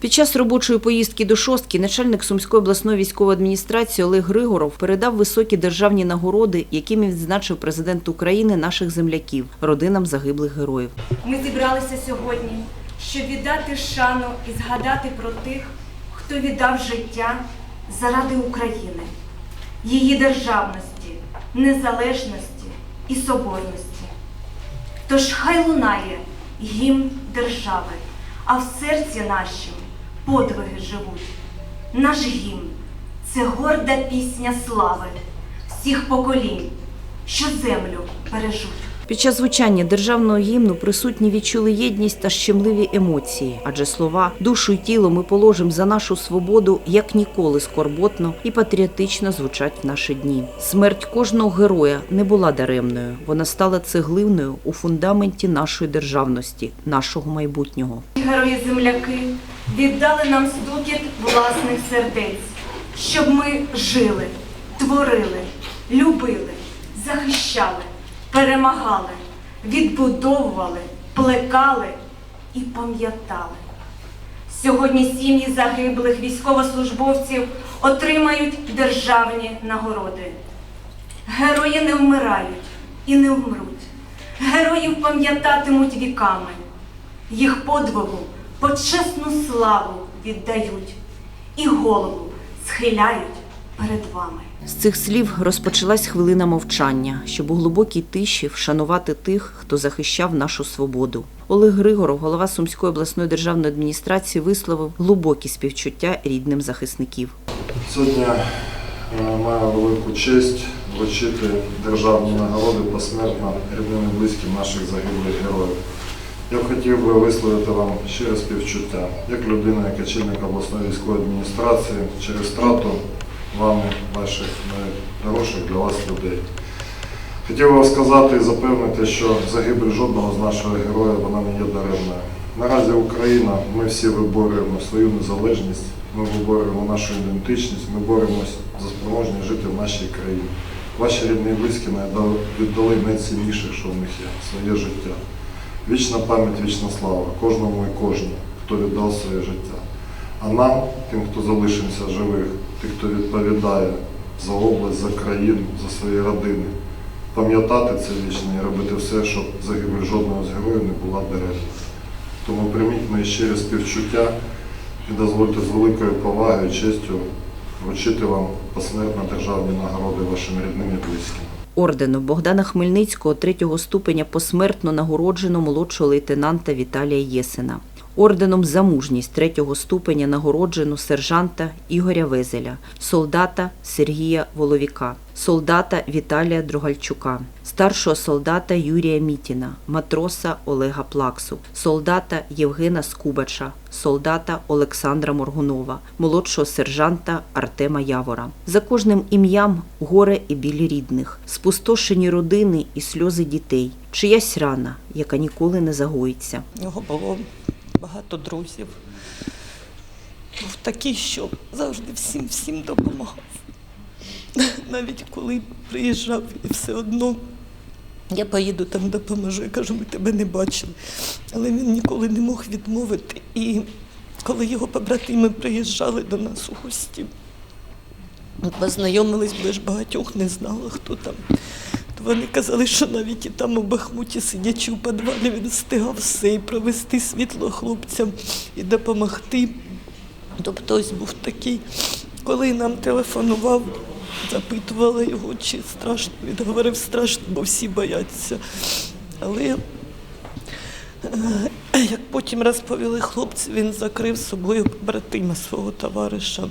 Під час робочої поїздки до шостки начальник Сумської обласної військової адміністрації Олег Григоров передав високі державні нагороди, якими відзначив президент України наших земляків, родинам загиблих героїв. Ми зібралися сьогодні, щоб віддати шану і згадати про тих, хто віддав життя заради України, її державності, незалежності і соборності. Тож хай лунає гімн держави, а в серці нашім подвиги живуть. Наш гімн це горда пісня слави всіх поколінь, що землю бережуть. Під час звучання державного гімну присутні відчули єдність та щемливі емоції, адже слова душу й тіло ми положимо за нашу свободу як ніколи скорботно і патріотично звучать в наші дні. Смерть кожного героя не була даремною, вона стала цеглиною у фундаменті нашої державності, нашого майбутнього. Герої-земляки віддали нам стукіт власних сердець, щоб ми жили, творили, любили, захищали, перемагали, відбудовували, плекали і пам'ятали. Сьогодні сім'ї загиблих військовослужбовців отримають державні нагороди. Герої не вмирають і не вмруть. Героїв пам'ятатимуть віками. Їх подвигу почесну славу віддають і голову схиляють перед вами. З цих слів розпочалась хвилина мовчання, щоб у глибокій тиші вшанувати тих, хто захищав нашу свободу. Олег Григоров, голова Сумської обласної державної адміністрації, висловив глибокі співчуття рідним захисників. Сьогодні е, маю велику честь вручити державні нагороди посмертно рідним і близьким наших загиблих героїв. Я хотів би висловити вам щире співчуття, як людина, як очільник обласної військової адміністрації, через втрату вами, ваших найдорожчих для вас людей. Хотів би вам сказати і запевнити, що загибель жодного з наших героїв вона не є даремною. Наразі Україна, ми всі виборюємо свою незалежність, ми виборюємо нашу ідентичність, ми боремось за спроможність жити в нашій країні. Ваші рідні і близькі віддали найцінніше, що в них є своє життя. Вічна пам'ять, вічна слава кожному і кожній, хто віддав своє життя. А нам, тим, хто залишився живих, тим, хто відповідає за область, за країну, за свої родини, пам'ятати це вічно і робити все, щоб загибель жодного з героїв не була даремна. Тому прийміть мої щирі співчуття і дозвольте з великою повагою і честю вручити вам посмертно державні нагороди вашим рідним і близьким. Ордену Богдана Хмельницького третього ступеня посмертно нагороджено молодшого лейтенанта Віталія Єсина. Орденом за мужність третього ступеня нагороджено сержанта Ігоря Везеля, солдата Сергія Воловіка, солдата Віталія Другальчука, старшого солдата Юрія Мітіна, матроса Олега Плаксу, солдата Євгена Скубача, солдата Олександра Моргунова, молодшого сержанта Артема Явора. За кожним ім'ям горе і біль рідних, спустошені родини і сльози дітей, чиясь рана, яка ніколи не загоїться. У нього було багато друзів. Був такий, що завжди всім всім допомагав. Навіть коли приїжджав і все одно я поїду там допоможу. Я кажу, ми тебе не бачили. Але він ніколи не мог відмовити. І коли його побратими приїжджали до нас у гості, познайомились, бо ж багатьох не знала, хто там. Вони казали, що навіть і там у Бахмуті, сидячи у підвалі, він встигав все і провести світло хлопцям і допомогти. Тобто ось був такий, коли нам телефонував, запитували його, чи страшно. Він говорив страшно, бо всі бояться. Але е, як потім розповіли хлопці, він закрив собою побратима свого товариша.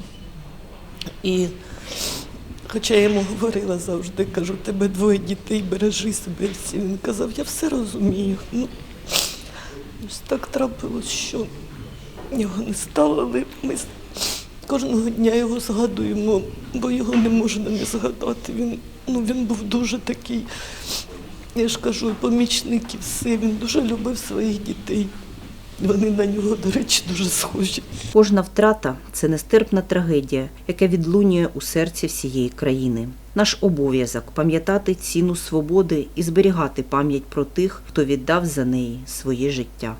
І Хоча я йому говорила завжди, кажу, тебе двоє дітей, бережи себе всі. Він казав, я все розумію. Ну, ось так трапилось, що його не стало, але ми кожного дня його згадуємо, бо його не можна не згадати. Він, ну, він був дуже такий, я ж кажу, помічник, і все. Він дуже любив своїх дітей. Вони на нього, до речі, дуже схожі. Кожна втрата це нестерпна трагедія, яка відлунює у серці всієї країни. Наш обов'язок пам'ятати ціну свободи і зберігати пам'ять про тих, хто віддав за неї своє життя.